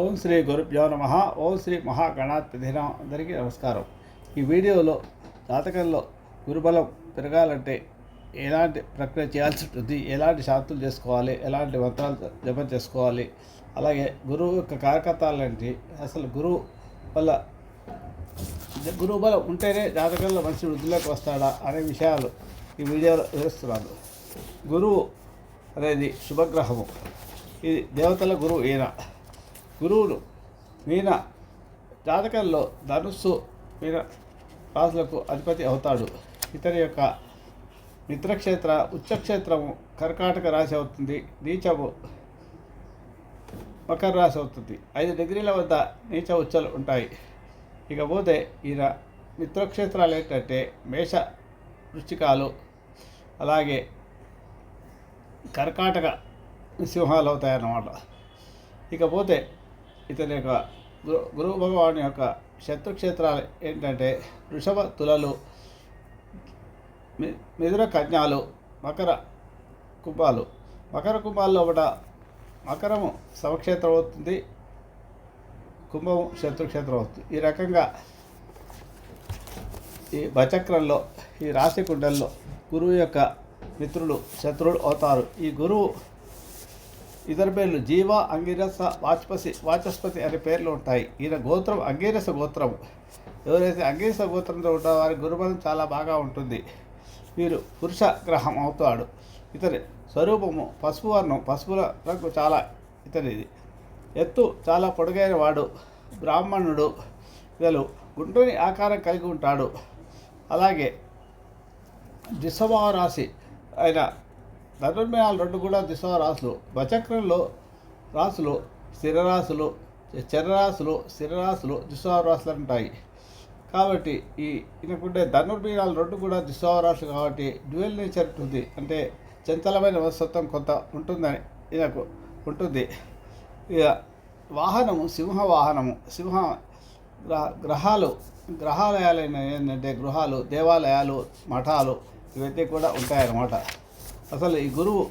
ఓం శ్రీ గురుభ్యో నమ. ఓం శ్రీ మహాగణాధిపతిన అందరికీ నమస్కారం. ఈ వీడియోలో జాతకంలో గురుబలం పెరగాలంటే ఎలాంటి ప్రక్రియ చేయాల్సి ఉంటుంది? ఎలాంటి శాంతులు చేసుకోవాలి? ఎలాంటి మంత్రాలు జపం చేసుకోవాలి? అలాగే గురువు యొక్క కార్యకర్తాలేంటి అసలు గురువు వల్ల గురువు బలం ఉంటేనే జాతకంలో మంచి వృద్ధిలోకి వస్తాడా అనే విషయాలు ఈ వీడియోలో వివరిస్తున్నాను. గురువు అనేది శుభగ్రహము. ఇది దేవతల గురువు ఈయన. గురువులు మీన జాతకంలో ధనుస్సు మీన రాసులకు అధిపతి అవుతాడు. ఇతని యొక్క మిత్రక్షేత్ర ఉచ్చక్షేత్రము కర్కాటక రాశి అవుతుంది. నీచము మకర రాశి అవుతుంది. ఐదు డిగ్రీల వద్ద నీచ ఉచ్చలు ఉంటాయి. ఇకపోతే ఈయన మిత్రక్షేత్రాలు ఏంటంటే మేష వృష్టికాలు అలాగే కర్కాటక సింహాలు అవుతాయన్నమాట. ఇకపోతే ఇతని యొక్క గురు గురువు భగవాను యొక్క శత్రుక్షేత్రాలు ఏంటంటే వృషభ తులలు మి- మిథున కన్యాలు మకర కుంభాలు. మకర కుంభాల్లో ఒకట మకరము సమక్షేత్రం అవుతుంది కుంభము శత్రుక్షేత్రం అవుతుంది. ఈ రకంగా ఈ బచక్రంలో ఈ రాశి కుండల్లో గురువు యొక్క మిత్రులు శత్రువులు అవుతారు. ఈ గురువు ఇతర పేర్లు జీవ అంగిరస వాచపసి వాచస్పతి అనే పేర్లు ఉంటాయి. ఈయన గోత్రం అంగీరస గోత్రం ఎవరైతే అంగీరస గోత్రంతో ఉంటారో వారి గురుబలం చాలా బాగా ఉంటుంది. వీరు పురుష గ్రహం అవుతాడు. ఇతని స్వరూపము పసుపు వర్ణం. పసుపుల రంగు చాలా ఇతనిది. ఎత్తు చాలా పొడుగైన వాడు బ్రాహ్మణుడు. ఇతను గుండ్రని ఆకారం కలిగి ఉంటాడు. అలాగే దిశభావ రాశి ఆయన ధనుర్మయాలు రెండు కూడా దిశా రాసులు బచక్రంలో రాసులు స్థిరరాశులు చరరాశులు స్థిరరాశులు దిశావరాశులు ఉంటాయి. కాబట్టి ఈ ఈయనకుంటే ధనుర్మీనాలు రెండు కూడా దిశావరాశులు కాబట్టి డ్యూయల్ నేచర్ ఉంటుంది. అంటే చంచలమైన మనస్తత్వం కొంత ఉంటుందని ఈయనకు ఉంటుంది. ఇక వాహనము సింహ వాహనము. సింహ గ్రహ గ్రహాలు గ్రహాలయాలైన ఏంటంటే గృహాలు దేవాలయాలు మఠాలు ఇవన్నీ కూడా ఉంటాయన్నమాట. అసలు ఈ గురువు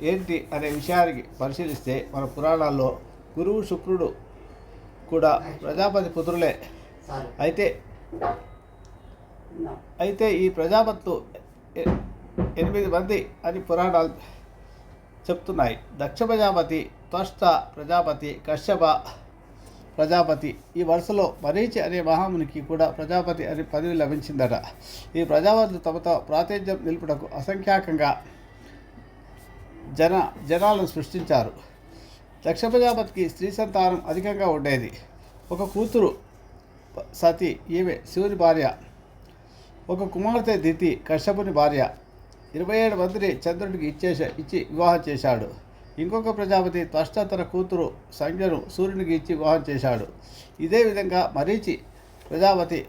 ఏంటి అనే విషయానికి పరిశీలిస్తే మన పురాణాల్లో గురువు శుక్రుడు కూడా ప్రజాపతి పుత్రులే. అయితే అయితే ఈ ప్రజాపత్తు ఎ- ఎనిమిది మంది అని పురాణాలు చెప్తున్నాయి. దక్ష ప్రజాపతి త్వష్ట ప్రజాపతి కశ్యప ప్రజాపతి. ఈ వరుసలో మరీచి అనే మహామునికి కూడా ప్రజాపతి అనే పదవి లభించిందట. ఈ ప్రజాపతులు తమతో ప్రాతినిధ్యం నిలుపుటకు అసంఖ్యాకంగా జన జనాలను సృష్టించారు. దక్ష ప్రజాపతికి స్త్రీ సంతానం అధికంగా ఉండేది. ఒక కూతురు సతి ఈమె శివుని భార్య. ఒక కుమార్తె దితి కశ్యపుని భార్య. ఇరవై ఏడు మందిని చంద్రుడికి ఇచ్చేసా ఇచ్చి వివాహం చేశాడు. ఇంకొక ప్రజాపతి త్వష్ట తన కూతురు సంజ్ఞను సూర్యునికి ఇచ్చి వివాహం చేశాడు. ఇదే విధంగా మరీచి ప్రజాపతి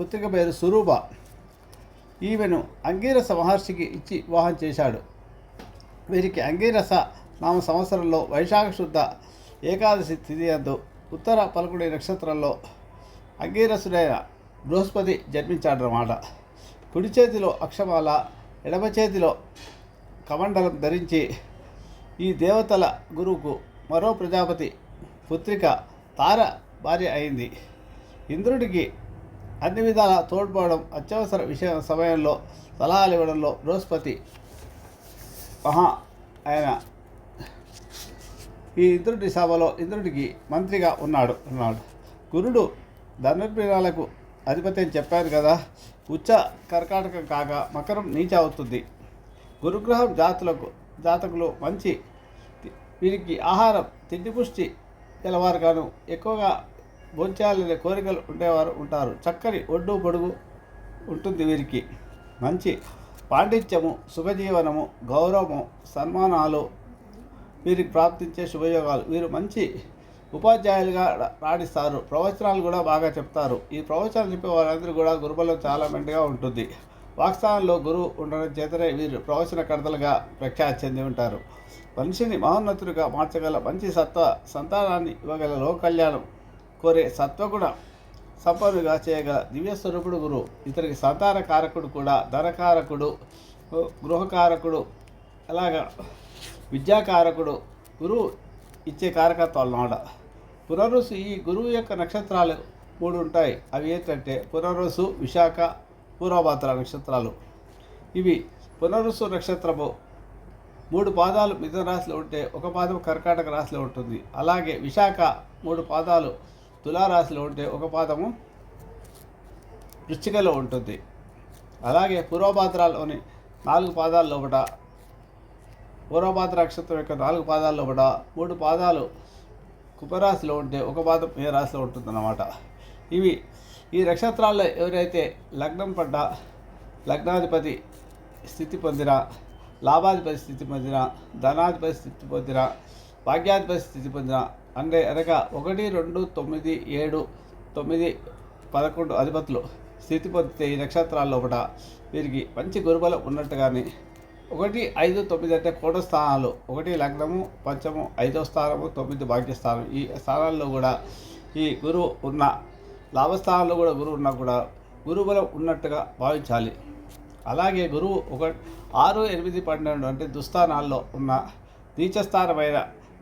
పుత్రిక పేరు సురూప. ఈమెను అంగీరస మహర్షికి ఇచ్చి వివాహం చేశాడు. వీరికి అంగీరస నామ సంవత్సరంలో వైశాఖ శుద్ధ ఏకాదశి తిథి అందు ఉత్తర పలుకుడి నక్షత్రంలో అంగీరసుడైన బృహస్పతి జన్మించాడనమాట కుడి చేతిలో అక్షమాల ఎడమ చేతిలో కమండలం ధరించి ఈ దేవతల గురువుకు మరో ప్రజాపతి పుత్రిక తార భార్య అయింది. ఇంద్రుడికి అన్ని విధాల తోడ్పడడం అత్యవసర విషయ సమయంలో సలహాలు ఇవ్వడంలో బృహస్పతి మహా ఆయన ఈ ఇంద్రుడి సభలో ఇంద్రుడికి మంత్రిగా ఉన్నాడు ఉన్నాడు గురుడు ధనుర్బీరాలకు అధిపతి అని చెప్పాను కదా. ఉచ్చ కర్కాటకం కాక మకరం నీచ అవుతుంది. గురుగ్రహం జాతులకు జాతకులు మంచి వీరికి ఆహారం తిండి పుష్టి గలవారుగాను ఎక్కువగా భోంచేయాలనే కోరికలు ఉండేవారు ఉంటారు. చక్కని ఒడ్డు పొడుగు ఉంటుంది వీరికి. మంచి పాండిత్యము శుభజీవనము గౌరవము సన్మానాలు వీరికి ప్రాప్తించే శుభయోగాలు. వీరు మంచి ఉపాధ్యాయులుగా రాణిస్తారు. ప్రవచనాలు కూడా బాగా చెప్తారు. ఈ ప్రవచనాలు చెప్పే వారందరూ కూడా గురుబలం చాలా మెండుగా ఉంటుంది. వాక్స్థానంలో గురువు ఉండడం చేతనే వీరు ప్రవచనకర్తలుగా ప్రఖ్యాతి చెంది ఉంటారు. మనిషిని మహోన్నతుడిగా మార్చగల మంచి సత్వ సంతానాన్ని ఇవ్వగల లోక కళ్యాణం కోరే సత్వగుణ సంపన్నుగా చేయగల దివ్య స్వరూపుడు గురువు ఇతనికి సంతాన కారకుడు కూడా ధనకారకుడు గృహకారకుడు అలాగా విద్యాకారకుడు. గురువు ఇచ్చే కారకత్వాలు నాడ. పునరుసు ఈ గురువు యొక్క నక్షత్రాలు మూడు ఉంటాయి. అవి ఏంటంటే పునరుసు విశాఖ పూర్వభద్ర నక్షత్రాలు. ఇవి పునరుసు నక్షత్రము మూడు పాదాలు మిథున రాశిలో ఉంటే ఒక పాదం కర్కాటక రాశిలో ఉంటుంది. అలాగే విశాఖ మూడు పాదాలు తులారాశిలో ఉంటే ఒక పాదము వృశ్చికలో ఉంటుంది. అలాగే పూర్వపాత్రలోని నాలుగు పాదాల లోపట పూర్వపాత్ర నక్షత్రం యొక్క నాలుగు పాదాల లోపట మూడు పాదాలు కుపరాశిలో ఉంటే ఒక పాదం ఏ రాశిలో ఉంటుందన్నమాట. ఇవి ఈ నక్షత్రాల్లో ఎవరైతే లగ్నం పడ్డ లగ్నాధిపతి స్థితి పొందిన లాభాధిపతి స్థితి పొందిన ధనాధిపతి స్థితి పొందిన భాగ్యాధిపతి స్థితి పొందిన అంటే అనగా ఒకటి రెండు తొమ్మిది ఏడు తొమ్మిది పదకొండు అధిపతులు స్థితి పొందితే ఈ నక్షత్రాల్లో ఒకట వీరికి మంచి గురుబలం ఉన్నట్టుగానే ఒకటి ఐదు తొమ్మిది అంటే కోట స్థానాలు. ఒకటి లగ్నము పంచము ఐదో స్థానము తొమ్మిది భాగ్యస్థానం ఈ స్థానాల్లో కూడా ఈ గురువు ఉన్న లాభస్థానంలో కూడా గురువు ఉన్నా కూడా గురుబలం ఉన్నట్టుగా భావించాలి. అలాగే గురువు ఒక ఆరు ఎనిమిది పన్నెండు అంటే దుస్థానాల్లో ఉన్న నీచస్థానమైన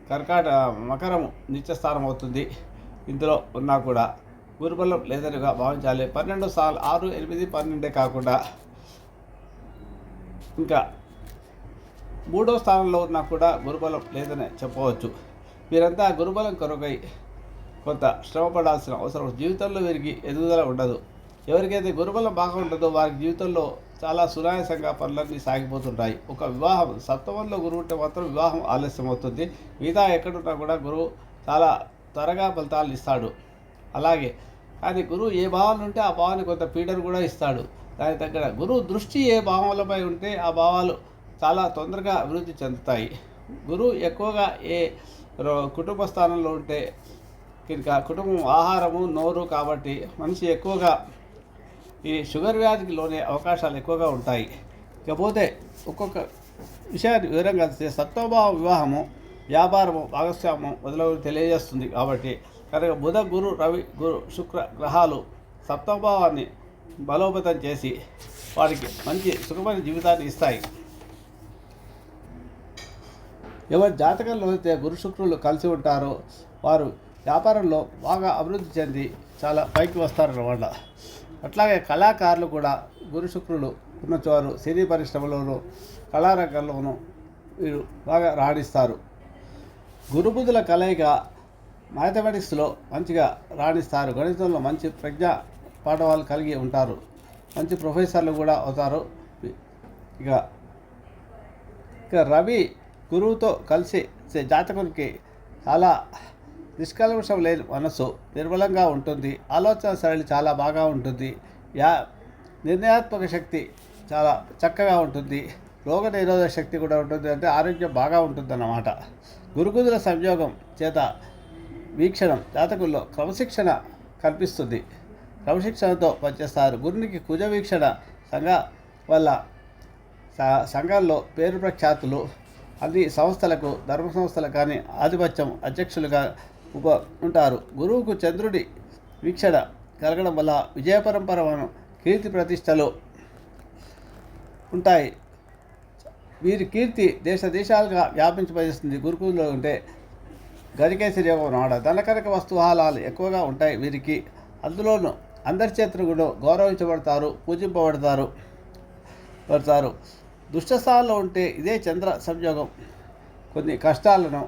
కర్కాట మకరము నిత్యస్థానం అవుతుంది. ఇందులో ఉన్నా కూడా గురుబలం లేదనిగా భావించాలి. పన్నెండు సార్ ఆరు ఎనిమిది పన్నెండే కాకుండా ఇంకా మూడో స్థానంలో ఉన్నా కూడా గురుబలం లేదని చెప్పవచ్చు. వీరంతా గురుబలం కొరకై కొంత శ్రమపడాల్సిన అవసరం జీవితంలో వీరికి ఎదుగుదల ఉండదు. ఎవరికైతే గురుబలం బాగా ఉంటుందో వారి జీవితంలో చాలా సునాయాసంగా పనులన్నీ సాగిపోతుంటాయి. ఒక వివాహం సప్తమంలో గురువు ఉంటే మాత్రం వివాహం ఆలస్యం అవుతుంది మిగతా ఎక్కడున్నా కూడా గురువు చాలా త్వరగా ఫలితాలు ఇస్తాడు. అలాగే కానీ గురువు ఏ భావాలు ఉంటే ఆ భావాన్ని కొంత పీడను కూడా ఇస్తాడు. దానికి తగ్గ గురువు దృష్టి ఏ భావాలపై ఉంటే ఆ భావాలు చాలా తొందరగా అభివృద్ధి చెందుతాయి. గురువు ఎక్కువగా ఏ రో- కుటుంబ స్థానంలో ఉంటే కనుక కుటుంబం ఆహారము నోరు కాబట్టి మనిషి ఎక్కువగా ఈ షుగర్ వ్యాధికి లోనే అవకాశాలు ఎక్కువగా ఉంటాయి. ఇకపోతే ఒక్కొక్క విషయాన్ని వివరంగా తెలిస్తే సత్వభావ వివాహము వ్యాపారము భాగస్వామ్యం మొదలగు తెలియజేస్తుంది కాబట్టి కనుక బుధ గురు రవి గురు శుక్ర గ్రహాలు సప్తభావాన్ని బలోపేతం చేసి వారికి మంచి సుఖమైన జీవితాన్ని ఇస్తాయి. ఎవరి జాతకంలో అయితే గురు శుక్రులు కలిసి ఉంటారో వారు వ్యాపారంలో బాగా అభివృద్ధి చెంది చాలా పైకి వస్తారన్నమాట. అట్లాగే కళాకారులు కూడా గురు శుక్రులు ఉన్నచోరు సినీ పరిశ్రమలోనూ కళారంగంలోనూ వీరు బాగా రాణిస్తారు. గురుబుద్ధుల కలయిక మ్యాథమెటిక్స్లో మంచిగా రాణిస్తారు. గణితంలో మంచి ప్రజ్ఞ పాఠవాలు కలిగి ఉంటారు. మంచి ప్రొఫెసర్లు కూడా అవుతారు. ఇక ఇక రవి గురువుతో కలిసి జాతకునికి చాలా నిష్కల్మషం లేని మనసు నిర్మలంగా ఉంటుంది. ఆలోచన సరళి చాలా బాగా ఉంటుంది. యా నిర్ణయాత్మక శక్తి చాలా చక్కగా ఉంటుంది. రోగ నిరోధక శక్తి కూడా ఉంటుంది అంటే ఆరోగ్యం బాగా ఉంటుందన్నమాట. గురుగుదుల సంయోగం చేత వీక్షణం జాతకుల్లో క్రమశిక్షణ కల్పిస్తుంది. క్రమశిక్షణతో పనిచేస్తారు. గురునికి కుజ వీక్షణ సంఘ వల్ల సంఘాల్లో పేరు ప్రఖ్యాతులు అన్ని సంస్థలకు ధర్మ సంస్థలకు కానీ ఆధిపత్యం అధ్యక్షులుగా ఉప ఉంటారు. గురువుకు చంద్రుడి వీక్షణ కలగడం వల్ల విజయ పరంపరను కీర్తి ప్రతిష్టలు ఉంటాయి. వీరి కీర్తి దేశ దేశాలుగా వ్యాపించబడిస్తుంది గురుకులంలో ఉంటే గరికేసరి యోగం నాడ ధనకరక వస్తుహాలాలు ఎక్కువగా ఉంటాయి. వీరికి అందులోనూ అందరి చేతులు కూడా గౌరవించబడతారు పూజింపబడతారు పడతారు. దుష్టస్థానంలో ఉంటే ఇదే చంద్ర సంయోగం. కొన్ని కష్టాలను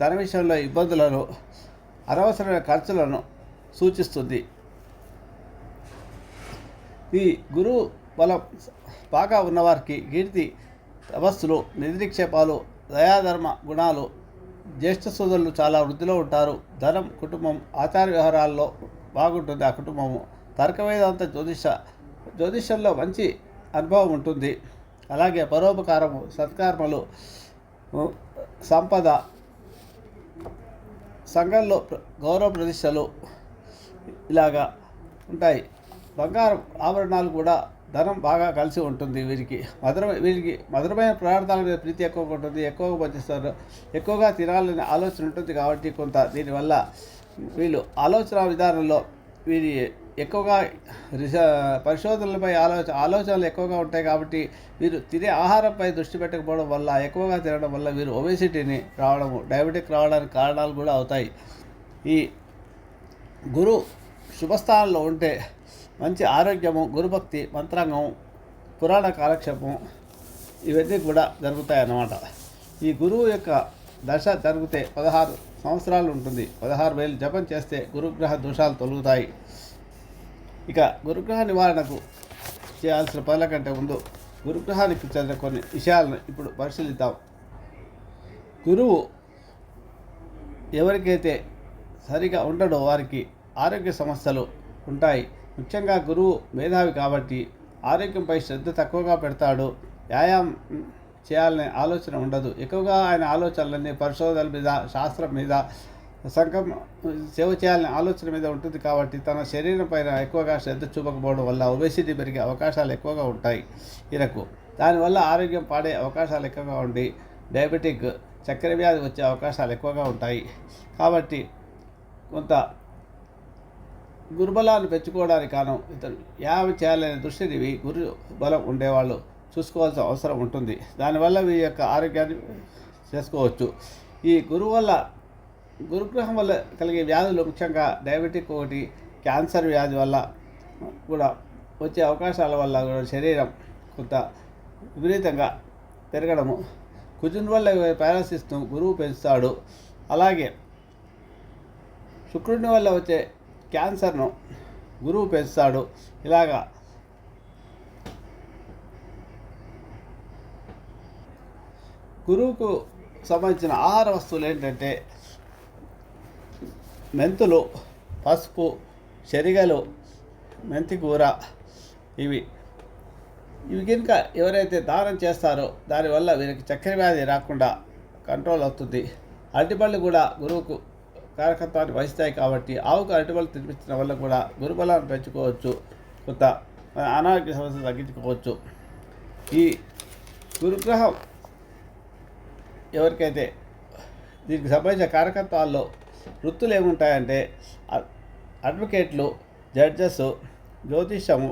ధన విషయంలో ఇబ్బందులను అనవసరమైన ఖర్చులను సూచిస్తుంది. ఈ గురువు బలం బాగా ఉన్నవారికి కీర్తి తపస్సులు నిధిక్షేపాలు దయాధర్మ గుణాలు జ్యేష్ఠ సోదరులు చాలా వృద్ధిలో ఉంటారు. ధనం కుటుంబం ఆచార వ్యవహారాల్లో బాగుంటుంది. ఆ కుటుంబము తర్క వేదాంత జ్యోతిష జ్యోతిషంలో మంచి అనుభవం ఉంటుంది. అలాగే పరోపకారము సత్కర్మలు సంపద సంఘంలో గౌరవ ప్రతిష్టలు ఇలాగా ఉంటాయి. బంగారం ఆభరణాలు కూడా ధనం బాగా కలిసి ఉంటుంది వీరికి. మధురమైన వీరికి మధురమైన పదార్థాల మీద ప్రీతి ఎక్కువగా ఉంటుంది ఎక్కువగా పనిచేస్తారు ఎక్కువగా తినాలనే ఆలోచన ఉంటుంది కాబట్టి కొంత దీనివల్ల వీళ్ళు ఆలోచన విధానంలో వీరి ఎక్కువగా రిస పరిశోధనలపై ఆలోచన ఆలోచనలు ఎక్కువగా ఉంటాయి కాబట్టి వీరు తినే ఆహారంపై దృష్టి పెట్టకపోవడం వల్ల ఎక్కువగా తినడం వల్ల వీరు ఒబేసిటీని రావడము డయాబెటిక్ రావడానికి కారణాలు కూడా అవుతాయి. ఈ గురు శుభస్థానంలో ఉంటే మంచి ఆరోగ్యము గురుభక్తి మంత్రాంగం పురాణ కాలక్షేపం ఇవన్నీ కూడా జరుగుతాయి అన్నమాట ఈ గురువు యొక్క దశ జరిగితే పదహారు సంవత్సరాలు ఉంటుంది. పదహారు వేలు జపం చేస్తే గురుగ్రహ దోషాలు తొలుగుతాయి. ఇక గురుగ్రహ నివారణకు చేయాల్సిన పనుల కంటే ముందు గురుగ్రహానికి చెందిన కొన్ని విషయాలను ఇప్పుడు పరిశీలిద్దాం. గురువు ఎవరికైతే సరిగా ఉండడో వారికి ఆరోగ్య సమస్యలు ఉంటాయి. ముఖ్యంగా గురువు మేధావి కాబట్టి ఆరోగ్యంపై శ్రద్ధ తక్కువగా పెడతాడు. వ్యాయామం చేయాలనే ఆలోచన ఉండదు. ఎక్కువగా ఆయన ఆలోచనలన్నీ పరిశోధనల మీద శాస్త్రం మీద సంకం సేవ చేయాలనే ఆలోచన మీద ఉంటుంది కాబట్టి తన శరీరం పైన ఎక్కువగా శ్రద్ధ చూపకపోవడం వల్ల ఒబేసిటీ పెరిగే అవకాశాలు ఎక్కువగా ఉంటాయి ఇరకు దానివల్ల ఆరోగ్యం పాడే అవకాశాలు ఎక్కువగా ఉండి డయాబెటిక్ చక్కెర వ్యాధి వచ్చే అవకాశాలు ఎక్కువగా ఉంటాయి. కాబట్టి కొంత గురుబలాన్ని పెంచుకోవడానికి కాను ఇతను యావ చేయాలనే దృష్టిని గురు బలం ఉండేవాళ్ళు చూసుకోవాల్సిన అవసరం ఉంటుంది. దానివల్ల వీరి యొక్క ఆరోగ్యాన్ని చేసుకోవచ్చు. ఈ గురువు వల్ల గురుగ్రహం వల్ల కలిగే వ్యాధులు ముఖ్యంగా డయాబెటిక్ ఒకటి క్యాన్సర్ వ్యాధి వల్ల కూడా వచ్చే అవకాశాల వల్ల కూడా శరీరం కొంత విపరీతంగా పెరగడము. కుజుని వల్ల పారాసిస్ను గురువు పెంచుతాడు. అలాగే శుక్రుని వల్ల వచ్చే క్యాన్సర్ను గురువు పెంచుతాడు. ఇలాగా గురువుకు సంబంధించిన ఆహార వస్తువులు ఏంటంటే మెంతులు పసుపు శరిగలు మెంతి కూర ఇవి. ఇవి కనుక ఎవరైతే దానం చేస్తారో దానివల్ల వీరికి చక్కెర వ్యాధి రాకుండా కంట్రోల్ అవుతుంది. అరటిపళ్ళు కూడా గురువుకు కారకత్వాన్ని వహిస్తాయి కాబట్టి ఆవుకు అరటిపళ్ళు తినిపించడం వల్ల కూడా గురుబలాన్ని పెంచుకోవచ్చు. కొంత అనారోగ్య సమస్యలు తగ్గించుకోవచ్చు. ఈ గురుగ్రహం ఎవరికైతే దీనికి సంబంధించిన కారకత్వాల్లో వృత్తులు ఏముంటాయంటే అడ్వకేట్లు జడ్జెస్ జ్యోతిష్యము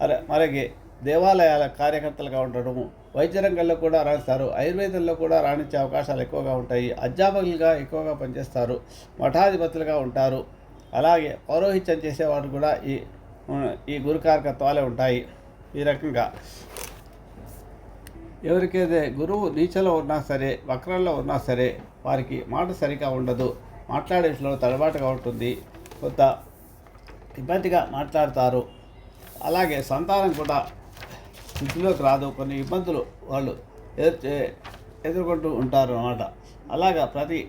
అలా అలాగే దేవాలయాల కార్యకర్తలుగా ఉండడము వైద్య రంగంలో కూడా రాణిస్తారు. ఆయుర్వేదంలో కూడా రాణించే అవకాశాలు ఎక్కువగా ఉంటాయి. అధ్యాపకులుగా ఎక్కువగా పనిచేస్తారు. మఠాధిపతులుగా ఉంటారు. అలాగే పౌరోహిత్యం చేసేవారు కూడా ఈ ఈ గురుకారకత్వాలే ఉంటాయి. ఈ రకంగా. ఎవరికైతే గురువు నీచలో ఉన్నా సరే వక్రంలో ఉన్నా సరే వారికి మాట సరిగా ఉండదు. మాట్లాడే విషయంలో తడబాటుగా ఉంటుంది. కొంత ఇబ్బందిగా మాట్లాడతారు. అలాగే సంతానం కూడా స్థితిలోకి రాదు. కొన్ని ఇబ్బందులు వాళ్ళు ఎదురు చే- ఎదుర్కొంటూ ఉంటారు అన్నమాట. అలాగా ప్రతి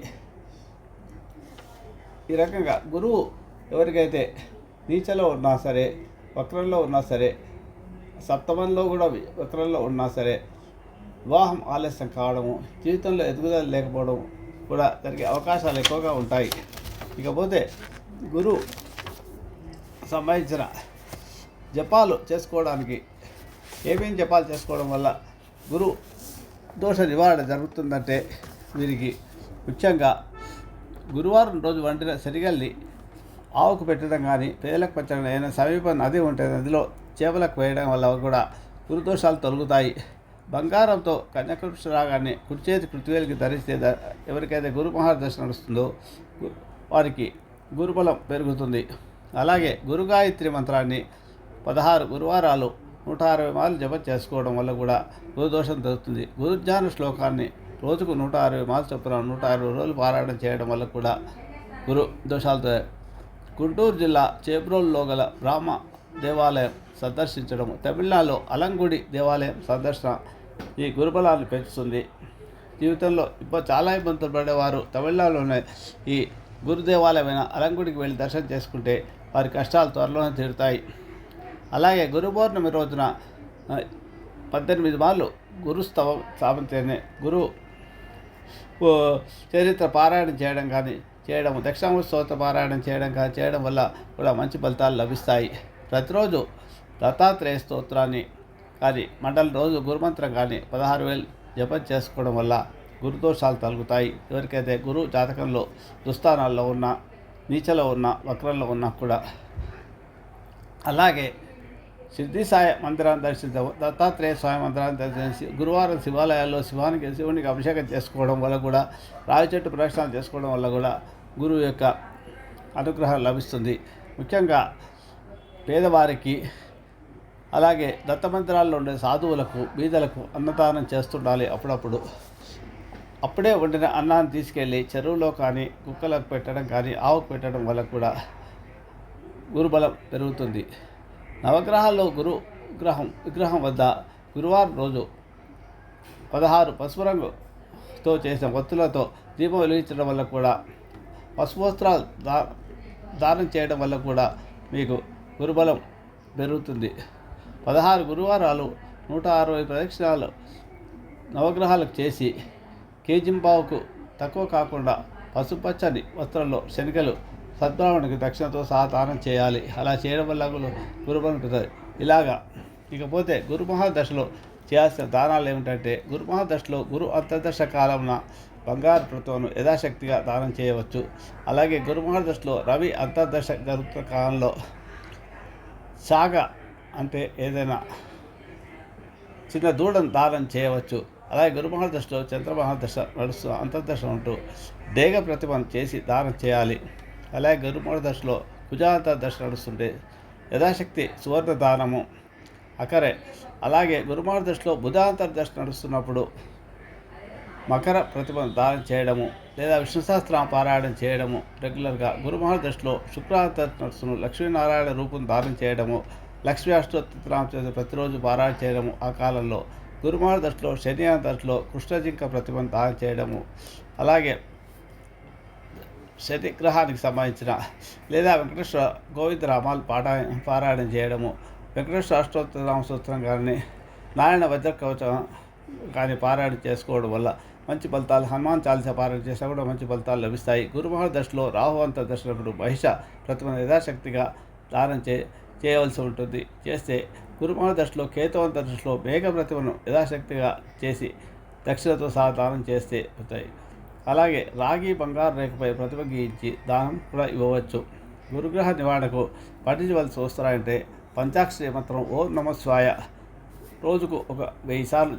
ఈ రకంగా గురువు ఎవరికైతే నీచలో ఉన్నా సరే వక్రంలో ఉన్నా సరే సప్తమంలో కూడా వక్రంలో ఉన్నా సరే వివాహం ఆలస్యం కావడము జీవితంలో ఎదుగుదల లేకపోవడం కూడా జరిగే అవకాశాలు ఎక్కువగా ఉంటాయి. ఇకపోతే గురువు సంబంధించిన జపాలు చేసుకోవడానికి ఏమేం జపాలు చేసుకోవడం వల్ల గురు దోష నివారణ జరుగుతుందంటే వీరికి ముఖ్యంగా గురువారం రోజు వండిన సరిగల్ని ఆవుకు పెట్టడం కానీ పేదలకు పెట్టడం అయినా సమీప నది ఉంటే నదిలో చేపలకు వేయడం వల్ల కూడా గురుదోషాలు తొలగుతాయి. బంగారంతో కన్యాకృష్ణ రాగాన్ని కుడిచేతి కృతివేలికి ధరిస్తే ఎవరికైతే గురు మహాదశ నడుస్తుందో వారికి గురుబలం పెరుగుతుంది. అలాగే గురుగాయత్రి మంత్రాన్ని పదహారు గురువారాలు నూట అరవై మార్లు జపం చేసుకోవడం వల్ల కూడా గురుదోషం తగ్గుతుంది. గురుజ్ఞాన శ్లోకాన్ని రోజుకు నూట అరవై మార్లు చొప్పున నూట అరవై రోజులు పారాయణం చేయడం వల్ల కూడా గురు దోషాలతో గుంటూరు జిల్లా చేబ్రోలులో గల బ్రాహ్మ దేవాలయం సందర్శించడం. తమిళనాడులో అలంగుడి దేవాలయం సందర్శన ఈ గురుబలాన్ని పెంచుతుంది. జీవితంలో ఇప్పుడు చాలా ఇబ్బందులు పడేవారు తమిళనాడులోనే ఈ గురుదేవాలయమైన అలంగుడికి వెళ్ళి దర్శనం చేసుకుంటే వారి కష్టాలు త్వరలోనే తీరుతాయి. అలాగే గురు పౌర్ణమి రోజున పద్దెనిమిది మార్లు గురుస్తవం స్థాపించేనే గురు చరిత్ర పారాయణం చేయడం కానీ చేయడం దక్షిణామూర్తి స్తోత్ర పారాయణం చేయడం కానీ చేయడం వల్ల కూడా మంచి ఫలితాలు లభిస్తాయి. ప్రతిరోజు దత్తాత్రేయ స్తోత్రాన్ని కానీ మండలి రోజు గురుమంత్రం కానీ పదహారు వేలు జపం చేసుకోవడం వల్ల గురుదోషాలు తలుగుతాయి ఎవరికైతే గురు జాతకంలో దుస్థానాల్లో ఉన్న నీచలో ఉన్న వక్రంలో ఉన్నా కూడా అలాగే సిద్ధి సాయ మందిరాన్ని దర్శించడం దత్తాత్రేయ స్వామి మందిరాన్ని దర్శించి గురువారం శివాలయాల్లో శివానికి శివునికి అభిషేకం చేసుకోవడం వల్ల కూడా రావి చెట్టు ప్రదక్షిణాలు చేసుకోవడం వల్ల కూడా గురువు యొక్క అనుగ్రహం లభిస్తుంది. ముఖ్యంగా పేదవారికి అలాగే దత్తమందిరాల్లో ఉండే సాధువులకు బీదలకు అన్నదానం చేస్తుండాలి అప్పుడప్పుడు. అప్పుడే వండిన అన్నాన్ని తీసుకెళ్ళి చెరువులో కానీ కుక్కలకు పెట్టడం కానీ ఆవుకు పెట్టడం వల్ల కూడా గురుబలం పెరుగుతుంది. నవగ్రహాల్లో గురు విగ్రహం విగ్రహం వద్ద గురువారం రోజు పదహారు పసుపు రంగుతో చేసిన ఒత్తులతో దీపం వెలిగించడం వల్ల కూడా పసుపు వస్త్రాలు దా దానం చేయడం వల్ల కూడా మీకు గురుబలం పెరుగుతుంది. పదహారు గురువారాలు నూట అరవై ప్రదక్షిణాలు నవగ్రహాలకు చేసి కేజింపావుకు తక్కువ కాకుండా పసుపచ్చని వస్త్రంలో శనికలు సద్భావనకి దక్షిణతో సహా దానం చేయాలి. అలా చేయడం వల్ల గురు గురుబలం పెరుగుతుంది. ఇలాగా ఇకపోతే గురు మహాదశలో చేయాల్సిన దానాలు ఏమిటంటే గురు మహాదశలో గురు అంతర్దశ కాలంన బంగారు ప్రతువును యథాశక్తిగా దానం చేయవచ్చు. అలాగే గురు మహాదశలో రవి అంతర్దశ జరుగుతున్న కాలంలో సాగ అంటే ఏదైనా చిన్న దూడను దానం చేయవచ్చు. అలాగే గురు దశలో చంద్ర మహాదశ నడుస్తూ అంతర్దశ ఉంటూ దేగ ప్రతిమను చేసి దానం చేయాలి. అలాగే గురు కుజాంత దశ నడుస్తుంటే యథాశక్తి సువర్ణ దానము అకరే అలాగే గురుమార్దశలో బుధాంతర్దశ నడుస్తున్నప్పుడు మకర ప్రతిమను దానం చేయడము లేదా విష్ణు సహస్రం పారాయణం చేయడము. రెగ్యులర్గా గురుమహాదశలో శుక్రాంతర్ నడుస్తున్న లక్ష్మీనారాయణ రూపం దానం చేయడము లక్ష్మీ అష్టోత్తరాం చేసి ప్రతిరోజు పారాయణ చేయడము ఆ కాలంలో. గురుమహాదశలో శని దశలో కృష్ణజింక ప్రతిమను దానం చేయడము. అలాగే శని గ్రహానికి సంబంధించిన లేదా వెంకటేశ్వర గోవింద రామాలు పారాయ పారాయణం చేయడము. వెంకటేశ్వర అష్టోత్తర సూత్రం కానీ నారాయణ వజ్ర కవచం కానీ పారాయణ చేసుకోవడం వల్ల మంచి ఫలితాలు హనుమాన్ చాలీసా పారాయణ చేసినా కూడా మంచి ఫలితాలు లభిస్తాయి. గురుమహా దశలో రాహువంత దశలప్పుడు మహిష ప్రతిమ యథాశక్తిగా దానం చే చేయవలసి ఉంటుంది. చేస్తే గురుమహా దశలో కేతవంత దశలో మేఘ ప్రతిమను యథాశక్తిగా చేసి దక్షిణతో సహా దానం చేస్తే అవుతాయి. అలాగే రాగి బంగారు రేఖపై ప్రతిభ గీయించి దానం కూడా ఇవ్వవచ్చు. గురుగ్రహ నివారణకు పఠించవలసి వస్తారంటే పంచాక్షరి మంత్రం ఓ నమస్వాయ రోజుకు ఒక వెయ్యి సార్లు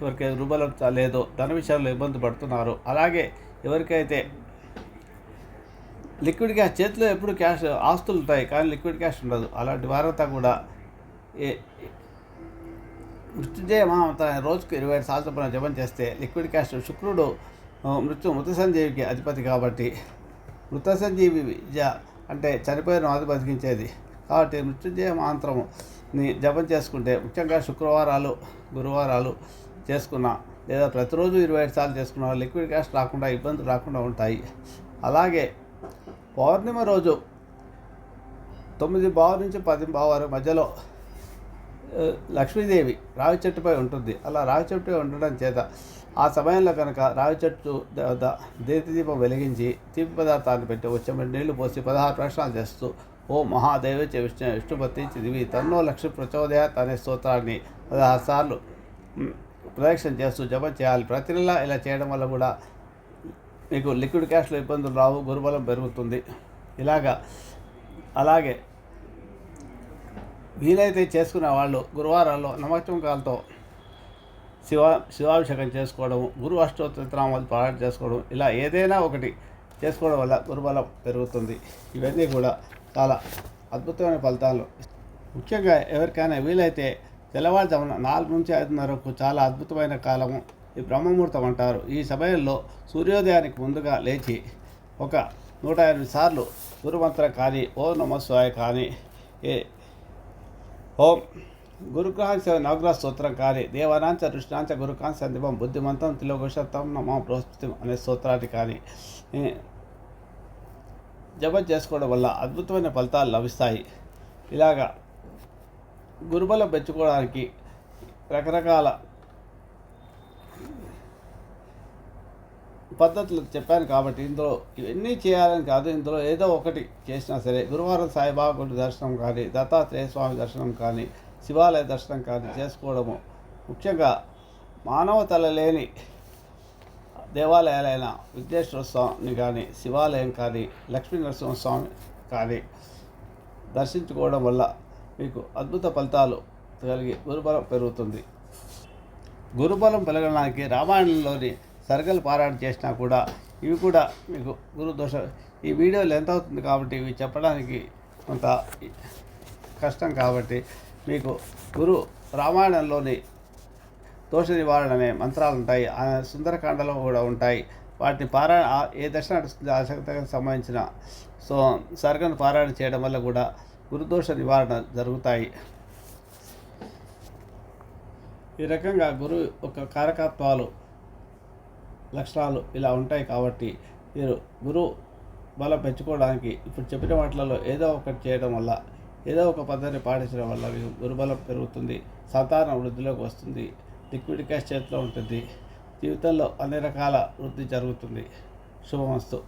ఎవరికైతే రూబలం లేదో ధన విషయాల్లో ఇబ్బంది పడుతున్నారో అలాగే ఎవరికైతే లిక్విడ్ క్యాష్ చేతిలో ఎప్పుడు క్యాష్ ఆస్తులు ఉంటాయి కానీ లిక్విడ్ క్యాష్ ఉండదు. అలాంటి వారంతా కూడా ఏ మృత్యుంజయ మహామంత్ర రోజుకు ఇరవై ఐదు సార్లు చొప్పున జపం చేస్తే లిక్విడ్ క్యాష్ శుక్రుడు మృత్యు మృత సంజీవికి అధిపతి కాబట్టి మృత సంజీవి విద్య అంటే చనిపోయిన అది బతికించేది. కాబట్టి మృత్యుంజయ మంత్రముని జపం చేసుకుంటే ముఖ్యంగా శుక్రవారాలు గురువారాలు చేసుకున్న లేదా ప్రతిరోజు ఇరవై ఐదు సార్లు చేసుకున్న లిక్విడ్ క్యాష్ రాకుండా ఇబ్బందులు రాకుండా ఉంటాయి. అలాగే పౌర్ణిమ రోజు తొమ్మిది బావు నుంచి పది బావు మధ్యలో లక్ష్మీదేవి రావి చెట్టుపై ఉంటుంది. అలా రావి చెట్టుపై ఉండడం చేత ఆ సమయంలో కనుక రావి చెట్టు దేవత దీపం వెలిగించి తీపి పదార్థాన్ని పెట్టి వచ్చే నీళ్ళు పోసి పదహారు ప్రశ్నలు చేస్తూ ఓ మహాదేవచ విష్ణు విష్ణుపతి చిదివి తన్నో లక్ష్మి ప్రచోదయాత్ అనే స్తోత్రాన్ని పదహారు సార్లు ప్రదక్షిణ చేస్తూ జపం చేయాలి. ప్రతి నెల ఇలా చేయడం వల్ల కూడా మీకు లిక్విడ్ క్యాష్లో ఇబ్బందులు రావు గురుబలం పెరుగుతుంది. ఇలాగా అలాగే వీలైతే చేసుకునే వాళ్ళు గురువారాల్లో నమచంకాలతో శివ శివాభిషేకం చేసుకోవడం గురు అష్టోత్తరామాలు పారాయణ చేసుకోవడం ఇలా ఏదైనా ఒకటి చేసుకోవడం వల్ల గురుబలం పెరుగుతుంది. ఇవన్నీ కూడా చాలా అద్భుతమైన ఫలితాలు. ముఖ్యంగా ఎవరికైనా వీలైతే తెల్లవారుజామున నాలుగు నుంచి ఐదున్నరకు చాలా అద్భుతమైన కాలము ఈ బ్రహ్మముహూర్తం అంటారు. ఈ సమయంలో సూర్యోదయానికి ముందుగా లేచి ఒక నూట ఎనిమిది సార్లు గురుమంత్రం కానీ ఓ నమస్వాయ కానీ ఏ ఓం గురుగ్రహాంశ నవగ్రహ స్తోత్రం కానీ దేవానాంచ ఋష్ణాంచ గురుకాంశ సందీపం బుద్ధిమంతం తిలోగోషత్వం నమో బృహస్పతి అనే స్తోత్రాన్ని కానీ జపం చేసుకోవడం వల్ల అద్భుతమైన ఫలితాలు లభిస్తాయి. ఇలాగా గురుబలం పెంచుకోవడానికి రకరకాల పద్ధతులు చెప్పాను కాబట్టి ఇందులో ఇవన్నీ చేయాలని కాదు ఇందులో ఏదో ఒకటి చేసినా సరే గురువారం సాయిబాబా గుడి దర్శనం కానీ దత్తాత్రేయ స్వామి దర్శనం కానీ శివాలయ దర్శనం కానీ చేసుకోవడము. ముఖ్యంగా మానవ తల లేని దేవాలయాలైన విఘ్నేశ్వర స్వామిని కానీ శివాలయం కానీ లక్ష్మీ నరసింహస్వామి కానీ దర్శించుకోవడం వల్ల మీకు అద్భుత ఫలితాలు కలిగి గురుబలం పెరుగుతుంది. గురుబలం పెరగడానికి రామాయణంలోని సర్గలు పారాయణ చేసినా కూడా ఇవి కూడా మీకు గురు దోష. ఈ వీడియోలు ఎంత అవుతుంది కాబట్టి ఇవి చెప్పడానికి కొంత కష్టం కాబట్టి మీకు గురు రామాయణంలోని దోష నివారణ అనే మంత్రాలు ఉంటాయి. ఆ సుందరకాండలో కూడా ఉంటాయి. వాటిని పారాయణ ఏ దశ నడుస్తుంది ఆసక్తికి సంబంధించిన సో సర్గను పారాయణ చేయడం వల్ల కూడా గురుదోష నివారణ జరుగుతాయి. ఈ రకంగా గురు యొక్క కారకత్వాలు లక్షణాలు ఇలా ఉంటాయి కాబట్టి మీరు గురువు బలం పెంచుకోవడానికి ఇప్పుడు చెప్పిన వాటిలలో ఏదో ఒకటి చేయడం వల్ల ఏదో ఒక పద్ధతిని పాటించడం వల్ల మీకు గురుబలం పెరుగుతుంది సంతానం వృద్ధిలోకి వస్తుంది లిక్విడ్ క్యాష్ చేతిలో ఉంటుంది జీవితంలో అన్ని రకాల వృద్ధి జరుగుతుంది. శుభమస్తు.